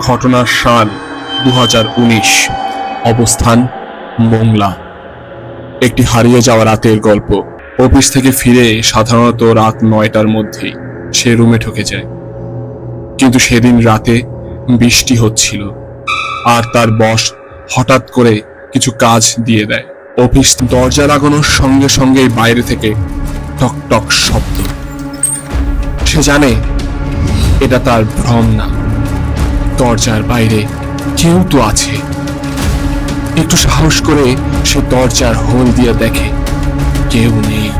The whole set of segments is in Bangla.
ঘটনার সাল দু হাজার উনিশ, অবস্থান, মোংলা। একটি হারিয়ে যাওয়া রাতের গল্প। অফিস থেকে ফিরে সাধারণত রাত নয়টার মধ্যেই সে রুমে ঢুকে যায়। কিন্তু সেদিন রাতে বৃষ্টি হচ্ছিল আর তার বস হঠাৎ করে কিছু কাজ দিয়ে দেয়। অফিস দরজা লাগানোর সঙ্গে সঙ্গেই বাইরে থেকে টক টক শব্দ। সে জানে এটা তার ভ্রম না দরজার বাইরে কেউ তো আছে। একটু সাহস করে সে দরজার হোল দিয়ে দেখে কেউ নেই।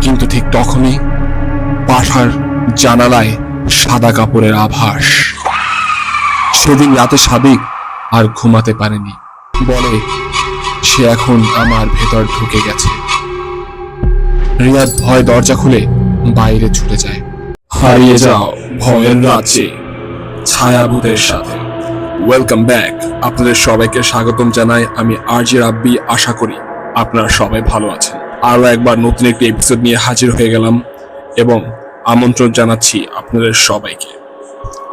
কিন্তু ঠিক তখনই পাশার জানালায় সাদা কাপড়ের আভাস। সেদিন রাতে সাদিক আর ঘুমাতে পারেনি। বলে, সে এখন আমার ভেতর ঢুকে গেছে। রিয়াদ ভয় দরজা খুলে বাইরে ছুটে যায়। হারিয়ে যাও ভয়ের রাজ্যে। ছায়াভূতের সাথে। ওয়েলকাম ব্যাক আপনাদের সবাইকে স্বাগতম জানাই আমি আরজি রাব্বি। আশা করি আপনারা সবাই ভালো আছেন। আরও একবার নতুন একটি এপিসোড নিয়ে হাজির হয়ে গেলাম এবং আমন্ত্রণ জানাচ্ছি আপনাদের সবাইকে।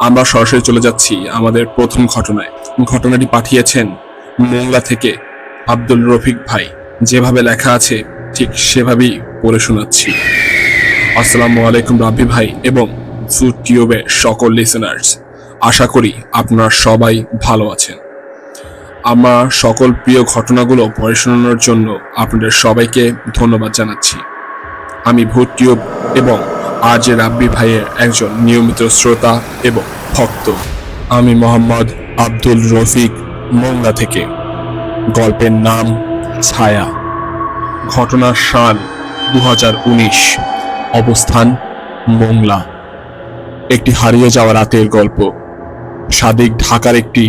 আমরা সরাসরি চলে যাচ্ছি আমাদের প্রথম ঘটনায়। ঘটনাটি পাঠিয়েছেন মোংলা থেকে আব্দুল রফিক ভাই। যেভাবে লেখা আছে, ঠিক সেভাবেই পড়ে শোনাচ্ছি। আসসালামু আলাইকুম রাব্বি ভাই এবং ফুড টিউবের সকল লিসেনার্স আশা করি আপনারা সবাই ভালো আছেন। আমার সকল প্রিয় ঘটনাগুলো পড়ে জন্য আপনাদের সবাইকে ধন্যবাদ জানাচ্ছি। আমি ভূত এবং আজ রাব্বি ভাইয়ের একজন নিয়মিত শ্রোতা এবং ভক্ত। আমি মোহাম্মদ আব্দুল রফিক মোংলা থেকে। গল্পের নাম ছায়া। ঘটনার সাল দু হাজার উনিশ। অবস্থান মোংলা। একটি হারিয়ে যাওয়া রাতের গল্প। সাদিক ঢাকার একটি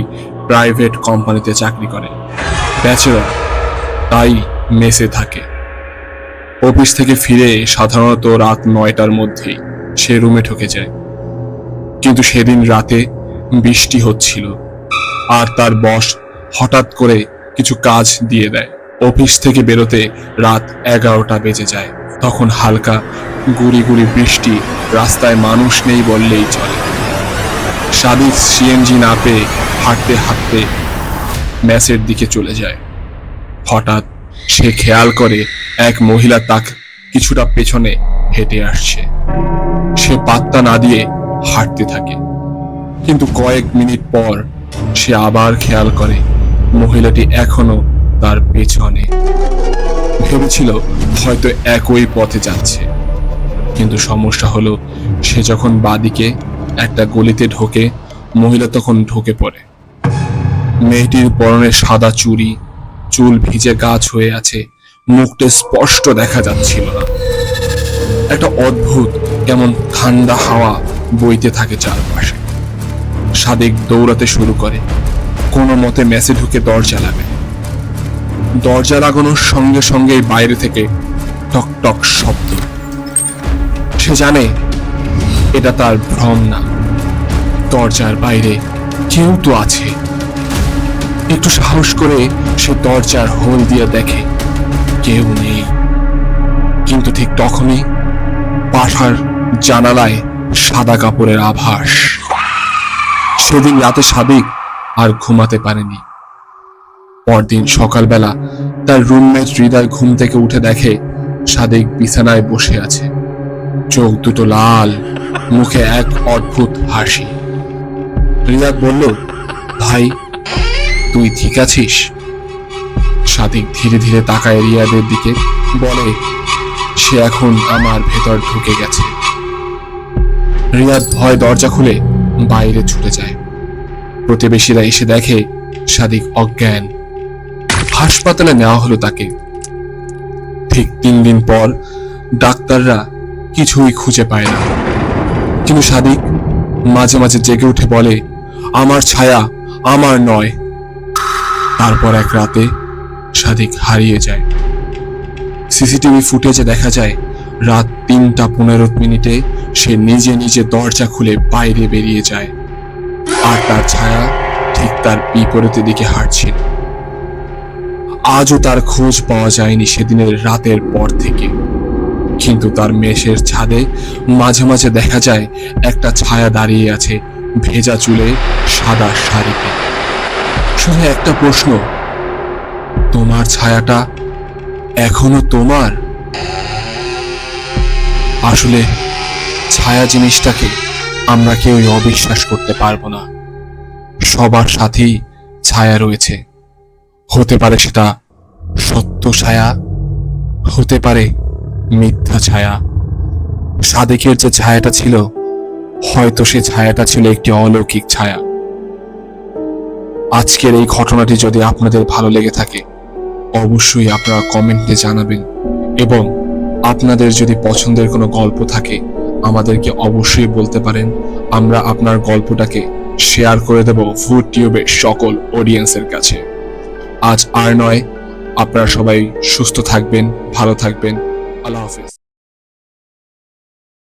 প্রাইভেট কোম্পানিতে চাকরি করে। ব্যাচেলর তাই মেসে থাকে। অফিস থেকে ফিরে সাধারণত রাত নয়টার মধ্যেই সে রুমে ঢুকে যায়। কিন্তু সেদিন রাতে বৃষ্টি হচ্ছিল আর তার বস হঠাৎ করে কিছু কাজ দিয়ে দেয়। অফিস থেকে বেরোতে রাত এগারোটা বেজে যায়। তখন হালকা গুড়ি গুড়ি বৃষ্টি রাস্তায় মানুষ নেই বললেই চলে। সাদিক সিএনজি না পেয়ে হাঁটতে হাঁটতে ম্যাচের দিকে চলে যায়। হঠাৎ সে খেয়াল করে এক মহিলা তাক কিছুটা পেছনে হেঁটে আসছে। সে পাত্তা না দিয়ে হাঁটতে থাকে। কিন্তু কয়েক মিনিট পর সে আবার খেয়াল করে মহিলাটি এখনও তার পেছনে। ভেবেছিল হয়তো একই পথে যাচ্ছে। কিন্তু সমস্যা হলো, সে যখন বাদিকে একটা গলিতে ঢোকে, মহিলা তখন ঢোকে পড়ে। মেয়েটির পরনে সাদা চুড়ি, চুল ভিজে গাছ হয়ে আছে, মুখটা স্পষ্ট দেখা যাচ্ছিল না। একটা অদ্ভুত, কেমন ঠান্ডা হাওয়া বইতে থাকে চারপাশে। সাদিক দৌড়াতে শুরু করে, কোনো মতে মেসে ঢুকে দরজা লাগে দরজা লাগানোর সঙ্গে সঙ্গেই বাইরে থেকে টক টক শব্দ। সে জানে এটা তার ভ্রম না। দরজার বাইরে কেউ তো আছে। একটু সাহস করে সে দরজার হোল দিয়ে দেখে, কেউ নেই। কিন্তু ঠিক তখনই পাঠার জানালায় সাদা কাপড়ের আভাস। সেদিন রাতে সাদিক আর ঘুমাতে পারেনি। পরদিন সকালবেলা তার রুমমেট হৃদয় ঘুম থেকে উঠে দেখে সাদিক বিছানায় বসে আছে। চোখ দুটো লাল, মুখে এক অদ্ভুত হাসি। রিয়াদ বলল, ভাই, তুই ঠিক আছিস? সাদিক ধীরে ধীরে তাকায় রিয়াদের দিকে, বলে, সে এখন আমার ভেতর ঢুকে গেছে। রিয়াদ ভয় দরজা খুলে বাইরে ছুটে যায়। প্রতিবেশীরা এসে দেখে সাদিক অজ্ঞান। হাসপাতালে নেওয়া হলো তাকে। ঠিক তিন দিন পর ডাক্তাররা কিছুই খুঁজে পায় না। কিন্তু সাদিক মাঝে মাঝে জেগে উঠে বলে আমার ছায়া, আমার নয়। তারপর এক রাতে সাদিক হারিয়ে যায়। সিসিটিভি ফুটেজে দেখা যায়, রাত তিনটা পনেরো মিনিটে সে নিজে নিজে দরজা খুলে বাইরে বেরিয়ে যায়। আর তার ছায়া ঠিক তার বিপরীতের দিকে হাঁটছিল আজও তার খোঁজ পাওয়া যায়নি সেদিনের রাতের পর থেকে। কিন্তু তার মেষের ছাদে মাঝে মাঝে দেখা যায়, একটা ছায়া দাঁড়িয়ে আছে ভেজা চুলে সাদা শাড়িতে শুধু একটা প্রশ্ন, তোমার ছায়াটা এখনও তোমার? আসলে ছায়া জিনিসটাকে আমরা কেউই অবিশ্বাস করতে পারব না। সবার সাথেই ছায়া রয়েছে। হতে পারে সেটা সত্য ছায়া, হতে পারে মিথ্যা ছায়া। সাদেকের যে ছায়াটা ছিল হয়তো সে ছায়াটা ছিল একটি অলৌকিক ছায়া। আজকের এই ঘটনাটি যদি আপনাদের ভালো লেগে থাকে, অবশ্যই আপনারা কমেন্টে জানাবেন এবং আপনাদের যদি পছন্দের কোনো গল্প থাকে, আমাদেরকে অবশ্যই বলতে পারেন। আমরা আপনার গল্পটাকে শেয়ার করে দেব ফুড টিউবের সকল অডিয়েন্সের কাছে। আজ আর নয়, আপনারা সবাই সুস্থ থাকবেন, ভালো থাকবেন। আল্লাহ হাফিজ।